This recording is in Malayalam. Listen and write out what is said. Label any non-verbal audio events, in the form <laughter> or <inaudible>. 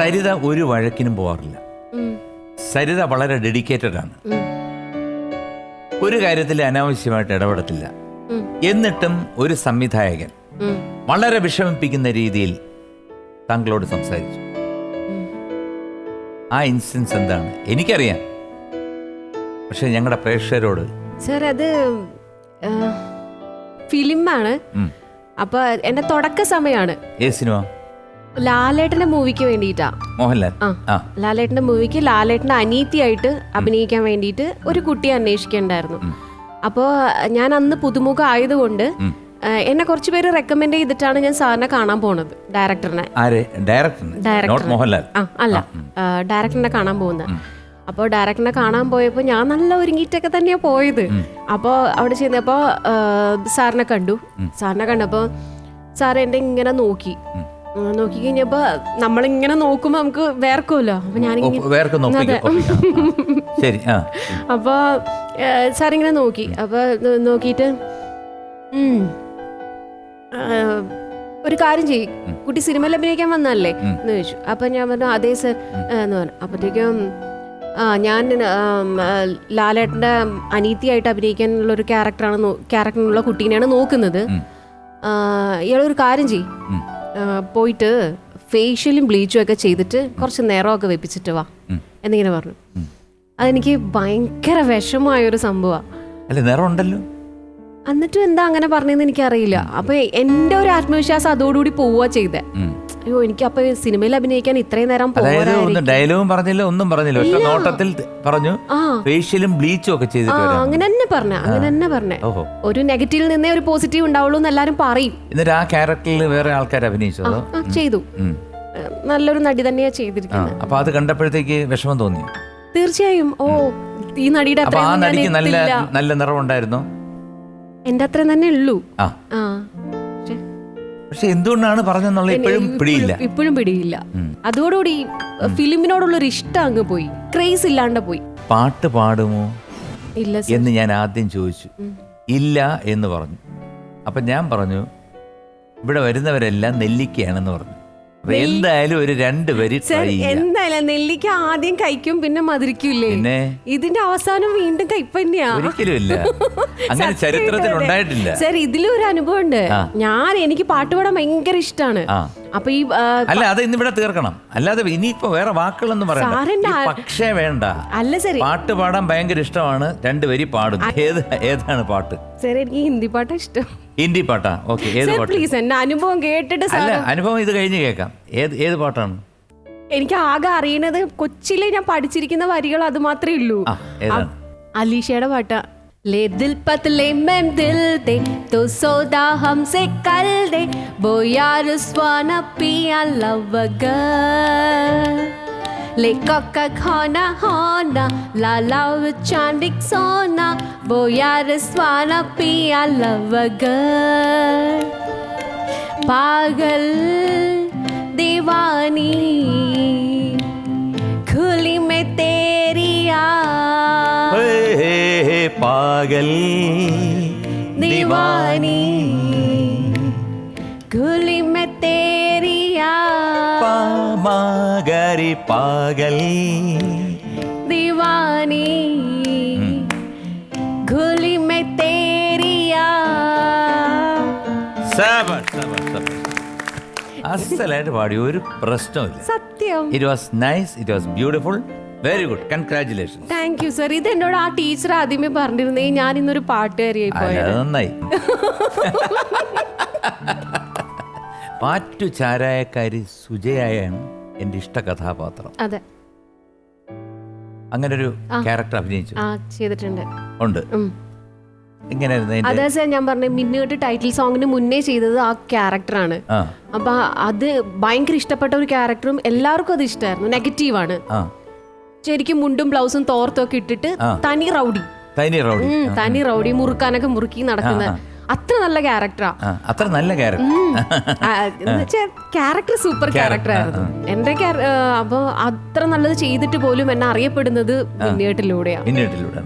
സരിത ഒരു വഴക്കിനും പോവാറില്ല. സരിത വളരെ ഡെഡിക്കേറ്റഡ് ആണ്. ഒരു കാര്യത്തിൽ അനാവശ്യമായിട്ട് ഇടപെടത്തില്ല. എന്നിട്ടും ഒരു സംവിധായകൻ വളരെ വിഷമിപ്പിക്കുന്ന രീതിയിൽ താങ്കളോട് സംസാരിച്ചു. ആ ഇൻസിഡൻസ് എന്താണ്? എനിക്കറിയാം. പക്ഷെ ഞങ്ങളുടെ പ്രേക്ഷകരോട് സർ അത് ഫിലിമാണ്. അപ്പൊ എന്റെ തുടക്ക സമയമാണ് ഏത് സിനിമ? ലാലേട്ടന്റെ മൂവിക്ക് വേണ്ടിയിട്ടാ. മോഹൻലാൽ. ആ. ആ. ലാലേട്ടന്റെ മൂവിക്ക് ലാലേട്ടന്റെ അനീതിയായിട്ട് അഭിനയിക്കാൻ വേണ്ടിയിട്ട് ഒരു കുട്ടിയെ അന്വേഷിക്കണ്ടായിരുന്നു. അപ്പോൾ ഞാൻ അന്ന് പുതുമുഖം ആയതുകൊണ്ട് എന്നെ കുറച്ച് പേര് റെക്കമെൻഡ് ചെയ്തിട്ടാണ് ഞാൻ സാറിനെ കാണാൻ പോണത് ഡയറക്ടറിനെ ആരെ. നോട്ട് മോഹൻലാൽ. ആ അല്ല ഡയറക്ടറിനെ കാണാൻ പോകുന്നത്. അപ്പോൾ ഡയറക്ടറിനെ കാണാൻ പോയപ്പോൾ ഞാൻ നല്ല ഒരുങ്ങിയിട്ടൊക്കെ തന്നെയാണ് പോയത്. അപ്പോൾ അവിടെ ചെന്നപ്പോൾ സാറിനെ കണ്ടു. സാറിനെ കണ്ടപ്പോൾ സാർ എന്നെ ഇങ്ങനെ നോക്കി. ഉം, നോക്കി കഴിഞ്ഞപ്പോൾ നമ്മളിങ്ങനെ നോക്കുമ്പോ നമുക്ക് വേർക്കുമല്ലോ അപ്പൊ ഞാനിങ്ങനെ അപ്പൊ നോക്കിക്കോ ശരി ആ. അപ്പോൾ സാറിങ്ങനെ നോക്കി. അപ്പൊ നോക്കിട്ട് ഒരു കാര്യം ചെയ്യും. കുട്ടി സിനിമയിൽ അഭിനയിക്കാൻ വന്നല്ലേ എന്ന് ചോദിച്ചു. അപ്പൊ ഞാൻ പറഞ്ഞു അതേ സർ. എന്ന് പറഞ്ഞു. അപ്പോഴത്തേക്കും ആ ഞാൻ ലാലേട്ടന്റെ അനീതിയായിട്ട് അഭിനയിക്കാനുള്ള ഒരു ക്യാരക്ടറാണ് ക്യാരക്ടറിനുള്ള കുട്ടീനെയാണ് നോക്കുന്നത്. ഇയാളൊരു കാര്യം ചെയ്യും. പോയിട്ട് ഫേഷ്യലും ബ്ലീച്ചും ഒക്കെ ചെയ്തിട്ട് കുറച്ച് നേരമൊക്കെ വെപ്പിച്ചിട്ട് വാ എന്നിങ്ങനെ പറഞ്ഞു. അതെനിക്ക് ഭയങ്കര വിഷമായൊരു സംഭവമാണ് ഉണ്ടല്ലോ? എന്നിട്ടും എന്താ അങ്ങനെ പറഞ്ഞതെന്ന് എനിക്കറിയില്ല. അപ്പൊ എന്റെ ഒരു ആത്മവിശ്വാസം അതോടുകൂടി പോവുക ചെയ്തേ. അയ്യോ എനിക്ക് അപ്പൊ സിനിമയിൽ അഭിനയിക്കാൻ ഇത്രയും നേരം അതായത് ഒന്നും ഡയലോഗും പറഞ്ഞില്ല ഒന്നും പറഞ്ഞില്ല. ഒറ്റ നോട്ടത്തിൽ പറഞ്ഞു ഫേഷ്യലും ബ്ലീച്ചും ഒക്കെ ചെയ്തു ചെയ്തിട്ട് അങ്ങനെ തന്നെ പറഞ്ഞ അങ്ങനെ തന്നെ പറഞ്ഞ. ഒരു നെഗറ്റീവിൽ നിന്നേ ഒരു പോസിറ്റീവ് ഉണ്ടാവുള്ളൂ എന്ന് എല്ലാരും പറയും. എന്നിട്ട് ആ ക്യാരക്ടറിൽ വേറെ ആൾക്കാർ അഭിനയിച്ചു ചെയ്തു. നല്ലൊരു നടി തന്നെയാ ചെയ്തിരിക്കുന്നത് അപ്പൊ അത് കണ്ടപ്പോഴത്തേക്ക് വിഷമം തോന്നി തീർച്ചയായും. ഓ ഈ നടിയുടെ നല്ല നല്ല നിറം ഉണ്ടായിരുന്നോ എന്റെ അത്രയും തന്നെ ഉള്ളൂ. ആ. പക്ഷെ എന്തുകൊണ്ടാണ് പറഞ്ഞെന്നുള്ള ഇപ്പോഴും പിടിയില്ല. ഇപ്പോഴും പിടിയില്ല. അതോടുകൂടി ഫിലിമിനോടുള്ള ഒരു ഇഷ്ടം അങ്ങ് പോയി. ക്രേസ് ഇല്ലാണ്ട് പോയി. പാട്ട് പാടുമോ? ഇല്ല എന്ന് ഞാൻ ആദ്യം ചോദിച്ചു. ഇല്ല എന്ന് പറഞ്ഞു. അപ്പൊ ഞാൻ പറഞ്ഞു ഇവിടെ വരുന്നവരെല്ലാം നെല്ലിക്കയാണെന്ന് പറഞ്ഞു. എന്തായാലും ഒരു രണ്ട് വരി സർ എന്തായാലും നെല്ലിക്ക ആദ്യം കഴിക്കും പിന്നെ മധുരിക്കൂലേ പിന്നെ? ഇതിന്റെ അവസാനം വീണ്ടും കയ്പ തന്നെയാ. ഒരിക്കലും ഇല്ല. അങ്ങനെ ചരിത്രത്തിൽ ഉണ്ടായിട്ടില്ല. സർ ഇതിലും ഒരു അനുഭവം ഉണ്ട് ഞാൻ എനിക്ക് പാട്ടുപാടാൻ ഭയങ്കര ഇഷ്ടമാണ് അപ്പൊ ഈ അല്ല അത് ഇന്നിവിടെ തീർക്കണം. അല്ലാതെ ഇനിയിപ്പോ വേറെ വാക്കുകളൊന്നും പറയണ്ട. പക്ഷേ വേണ്ട. അല്ല ശരി. പാട്ട് പാടാൻ ഭയങ്കര ഇഷ്ടമാണ്. രണ്ട് വരി പാടും ഏത് ഏതാണ് പാട്ട്? സർ എനിക്ക് ഹിന്ദി പാട്ടാ ഇഷ്ടം. ഹിന്ദി പാട്ടാ? ഓക്കെ ഏത് പാട്ട്? പ്ലീസ് എന്റെ അനുഭവം കേട്ടിട്ട് അല്ല അനുഭവം ഇത് കഴിഞ്ഞ് കേൾക്കാം. ഏത് ഏത് പാട്ടാണ്? എനിക്ക് ആകെ അറിയുന്നത് കൊച്ചിയിലെ ഞാൻ പഠിച്ചിരിക്കുന്ന വരികൾ അത് മാത്രമേ ഉള്ളൂ. അലീഷയുടെ പാട്ടാ. ले दिल पतले में दिल दे तो सौदा हमसे कर दे वो यार स्वाना पिया लव ले कक्का खाना होना लाला चांदिक सोना वो यार स्वाना पिया लव पागल दीवानी ഹേ, പാഗൽ दीवानी खुली में तेरी आ പാമാഗരി പാഗൽ दीवानी खुली में तेरी आ സബർ, സബർ, സബർ. അസലായിട്ട് പാടി ഒരു പ്രശ്നമില്ല സത്യം it was nice it was beautiful very good congratulation thank you sir ഇത് എന്നോട് ആ ടീച്ചർ ആദ്യമേ പറഞ്ഞിരുന്നേ ഞാൻ ഇന്നൊരു പാട്ടുകാരിയായി പോയത്. നന്നായി. <laughs> പാറ്റു ചാരായക്കാരി സുജയായാണ് എന്റെ ഇഷ്ട കഥാപാത്രം. അതെ. അങ്ങനെ ഒരു ക്യാരക്ടർ അഭിനയിച്ചു. ആ ചെയ്തിട്ടുണ്ട്. ഉണ്ട്. അതെ സാർ ഞാൻ പറഞ്ഞ മിന്നുകെട്ട് ടൈറ്റിൽ സോങ്ങിന് മുന്നേ ചെയ്തത് ആ ക്യാരക്ടറാണ് അപ്പൊ അത് ഭയങ്കര ഇഷ്ടപ്പെട്ട ഒരു ക്യാരക്ടറും എല്ലാവർക്കും അത് ഇഷ്ടമായിരുന്നു നെഗറ്റീവാണ് ശരിക്കും മുണ്ടും ബ്ലൗസും തോർത്തും ഒക്കെ ഇട്ടിട്ട് തനി റൗഡി. തനി റൗഡി. തനി റൗഡി മുറുക്കാനൊക്കെ മുറുക്കി നടക്കുന്ന അത്ര നല്ല ക്യാരക്ടറാ. അത്ര നല്ല ക്യാരക്ടർ. <laughs> Character super character. ആയിരുന്നു. എന്റെ അപ്പൊ അത്ര നല്ലത് ചെയ്തിട്ട് പോലും എന്നെ അറിയപ്പെടുന്നത് മിന്നിയേട്ടിലൂടെയാ പിന്നീട്ടിലൂടെ